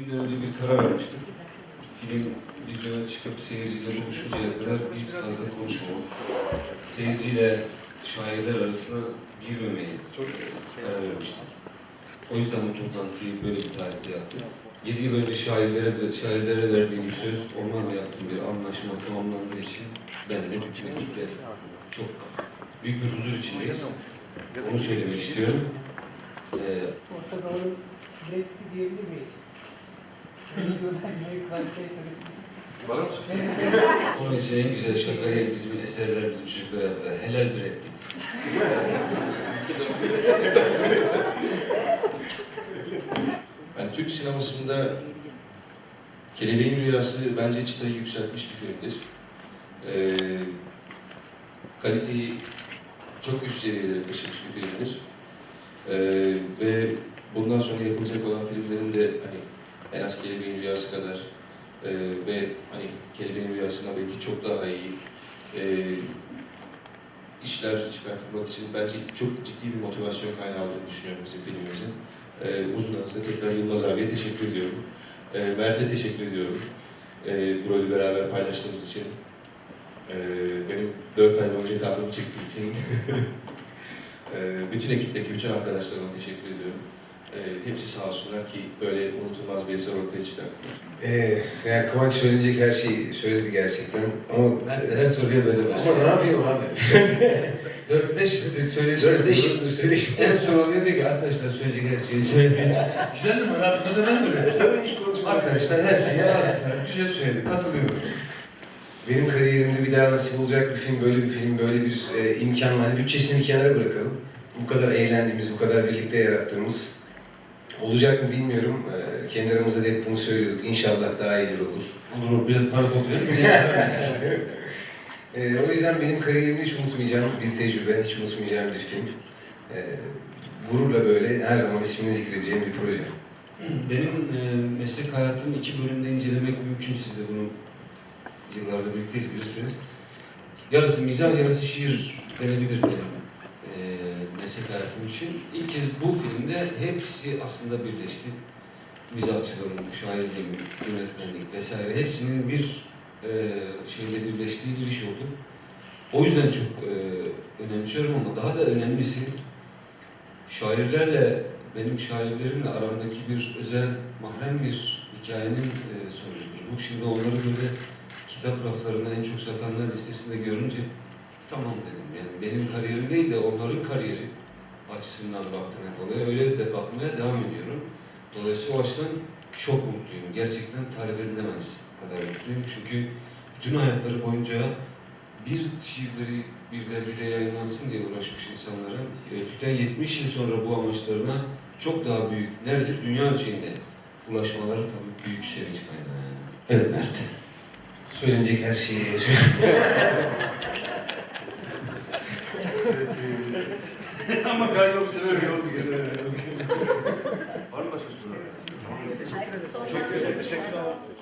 filmden önce bir karar almıştık. Film vizyona çıkıp seyirciyle buluşuncaya kadar biz fazla konuşmamak, seyirciyle şairler arasına girmemeyi karar vermiştik. O yüzden bu toplantıyı böyle bir tarihte yaptık. 7 yıl önce şairlere, şairlere verdiğim bir söz, onlarla yaptığım bir anlaşma tamamlandığı için ben de bütün ekiple çok büyük bir huzur içindeyiz. Onu söylemek istiyorum. Ee, Orta Doğu Brett diyebilir miyiz? Mısın? Onun için en güzel şakayı bizim eserler, bizim çocuklar yaptılar. Helal bir ettik. Yani Türk sinemasında Kelebeğin Rüyası bence çıtayı yükseltmiş bir filmdir. Ee, kaliteyi çok üst seviyelere taşımış bir filmdir. Ee, ve bundan sonra yapılacak olan filmlerin de en az Kelebeğin Rüyası kadar e, ve hani Kelebeğin Rüyası'na belki çok daha iyi e, işler çıkartılmak için bence çok ciddi bir motivasyon kaynağı olduğunu düşünüyorum bizim filmimizin. Ee, uzun arasında tekrar Yılmaz abiye teşekkür ediyorum. Ee, Mert'e teşekkür ediyorum. Ee, bu rolü beraber paylaştığımız için. Ee, benim dört ay boyunca karnım çektiği için. ee, bütün ekipteki bütün arkadaşlarıma teşekkür ediyorum. Ee, hepsi sağ olsunlar ki böyle unutulmaz bir eser ortaya çıkarttılar. Ee, yani Kıvanç söyleyecek her şeyi söyledi gerçekten. Ama, Ben de her soruya böyle ama başlıyorum. ne yapayım abi? 4-5 yıldır söyleşi Dört beş yapıyoruz. yıldır söyleşi. En son oluyor diyor ki arkadaşlar söyleyecek her şeyi söyleyin. Güzel mi? Abi o zaman böyle. Tabii hiç konuşmadım. Arkadaşlar her şeyi yazsın. Güzel söyledi. Katılıyorum. Benim kariyerimde bir daha nasip olacak bir film, böyle bir film, böyle bir e, imkan var. Hani bütçesini bir kenara bırakalım. Bu kadar eğlendiğimiz, bu kadar birlikte yarattığımız olacak mı bilmiyorum. E, kendi aramızda da hep bunu söylüyorduk. İnşallah daha iyileri olur. Olur. Biraz para toplayalım. E, o yüzden benim kariyerimde hiç unutmayacağım bir tecrübe, hiç unutmayacağım bir film. E, gururla böyle her zaman ismini zikredeceğim bir proje. Benim e, meslek hayatım iki bölümde incelemek mümkün. Siz de bunu yıllardır birlikteyiz bilirsiniz. Yarısı mizah, yarısı şiir denebilir benim meslek hayatım için. İlk kez bu filmde hepsi aslında birleşti. Mizahçılığım, şairliğim, yönetmenlik vesaire hepsinin bir e, şeyle birleştiği bir iş oldu. O yüzden çok e, önemsiyorum ama daha da önemlisi şairlerle benim şairlerimle aramdaki bir özel, mahrem bir hikayenin e, sonucudur. Bu şimdi onları böyle kitap raflarında en çok satanlar listesinde görünce tamam dedim. Yani benim kariyerim değil de onların kariyeri açısından baktım hep olaya. Öyle de bakmaya devam ediyorum. Dolayısıyla o açıdan çok mutluyum. Gerçekten tarif edilemez kadar mutluyum. Çünkü bütün hayatları boyunca bir şiirleri bir derbide yayınlansın diye uğraşmış insanlara öldükten 70 yıl sonra bu amaçlarına çok daha büyük, neredeyse dünya ölçeğinde ulaşmaları tabii büyük sevinç kaynağı yani. Evet Mert. Söylenecek her şeyi bu sefer bir oldu güzel. Var mı başka sorular? Çok teşekkür ederim.